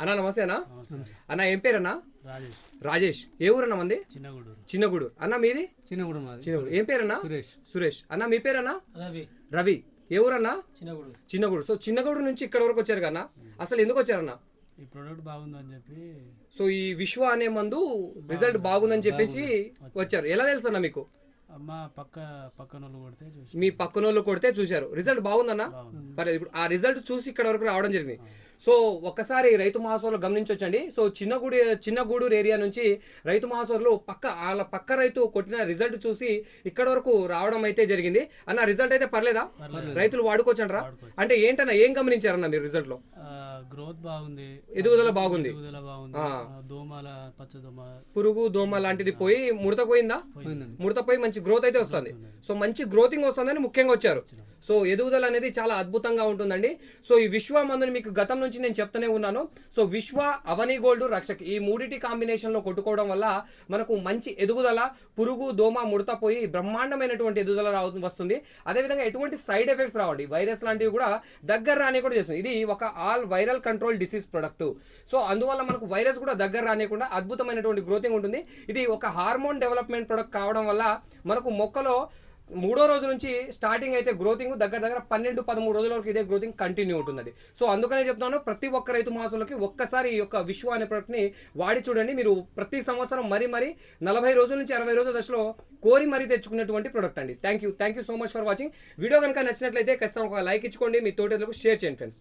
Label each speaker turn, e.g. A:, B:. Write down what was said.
A: అన్న నమస్తే అన్న. అన్న ఏం పేరన్నా?
B: రాజేష్.
A: రాజేష్. ఏ ఊరన్న మంది?
B: చిన్నగూడూరు.
A: చిన్నగూడు అన్న మీది?
C: చిన్నగూడెం మాది.
A: చిన్నగూడు ఏం పేరన్నా?
C: సురేష్.
A: సురేష్. అన్న మీ పేరన్నా?
B: రవి.
A: రవి. ఏ ఊరన్నా?
B: చిన్నగూడూరు.
A: చిన్నగూడు సో చిన్నగూడు నుంచి ఇక్కడ వరకు వచ్చారు కన్నా అసలు ఎందుకు వచ్చారన్న?
B: ఈ ప్రోడక్ట్ బాగుందని చెప్పి
A: సో ఈ విశ్వ అనే మందు రిజల్ట్ బాగుందని చెప్పేసి వచ్చారు. ఎలా తెలుసు అన్న మీకు?
B: పక్క పక్కన వాళ్ళు కొడితే
A: మీ పక్కనోళ్ళు కొడితే చూశారు. రిజల్ట్ బాగుందన్న?
B: బాగుంది.
A: మరి ఇప్పుడు ఆ రిజల్ట్ చూసి ఇక్కడ వరకు రావడం జరిగింది. సో ఒక్కసారి రైతు మహాసభలో గమనించవచ్చండి సో చిన్నగూడి చిన్నగూడూరు ఏరియా నుంచి రైతు మహాసభలో పక్క వాళ్ళ పక్క రైతు కొట్టిన రిజల్ట్ చూసి ఇక్కడ వరకు రావడం అయితే జరిగింది. అన్న రిజల్ట్ అయితే పర్లేదా? రైతులు వాడుకోవచ్చండ్రా
B: వాడుకోవచ్చు.
A: అంటే ఏంటన్నా ఏం గమనించారన్న మీరు రిజల్ట్లో
B: గ్రోత్ బాగుంది.
A: ఎదుగుదల బాగుంది.
B: ఎదుగుదల దోమల
A: పురుగు దోమ లాంటిది పోయి ముడత పోయిందా? ముడత పోయి మంచి గ్రోత్ అయితే వస్తుంది. సో మంచి గ్రోతింగ్ వస్తుందని ముఖ్యంగా వచ్చారు. సో ఎదుగుదల అనేది చాలా అద్భుతంగా ఉంటుందండి. సో ఈ విశ్వ మందుని మీకు గతం నుంచి నేను చెప్తూనే ఉన్నాను. సో విశ్వ అవని గోల్డ్ రక్షక్ ఈ మూడిటి కాంబినేషన్లో కొట్టుకోవడం వల్ల మనకు మంచి ఎదుగుదల పురుగు దోమ ముడత పోయి బ్రహ్మాండమైనటువంటి ఎదుగుదల వస్తుంది. అదేవిధంగా ఎటువంటి సైడ్ ఎఫెక్ట్స్ రావండి. వైరస్ లాంటివి కూడా దగ్గర రాని కూడా చేస్తుంది ఇది ఒక all viral control disease product. So అందువల్ల మనకు వైరస్ కూడా దగ్గర రానియకుండా అద్భుతమైనటువంటి గ్రోతింగ్ ఉంటుంది. ఇది ఒక హార్మోన్ డెవలప్మెంట్ ప్రొడక్ట్ కావడం వల్ల మనకు మొక్కలో మూడో రోజు నుంచి స్టార్టింగ్ అయితే గ్రోతింగ్ దగ్గర దగ్గర పన్నెండు పదమూడు రోజుల వరకు ఇదే గ్రోతింగ్ కంటిన్యూ ఉంటుందండి. సో అందుకనే చెప్తాను ప్రతి ఒక్క రైతు మాసంలోకి ఒక్కసారి ఈ యొక్క విశ్వ అనే ప్రొడక్ట్ని వాడి చూడండి. మీరు ప్రతి సంవత్సరం మరీ మరీ నలభై రోజుల నుంచి అరవై రోజుల దశలో కోరి మరీ తెచ్చుకునేటువంటి ప్రొడక్ట్ అండి. Thank you thank you so much for watching. Video కనుక నచ్చినట్లయితే ఖచ్చితంగా ఒక లైక్ ఇచ్చుకోండి. మీ తోటలకు షేర్ చేయండి ఫ్రెండ్స్.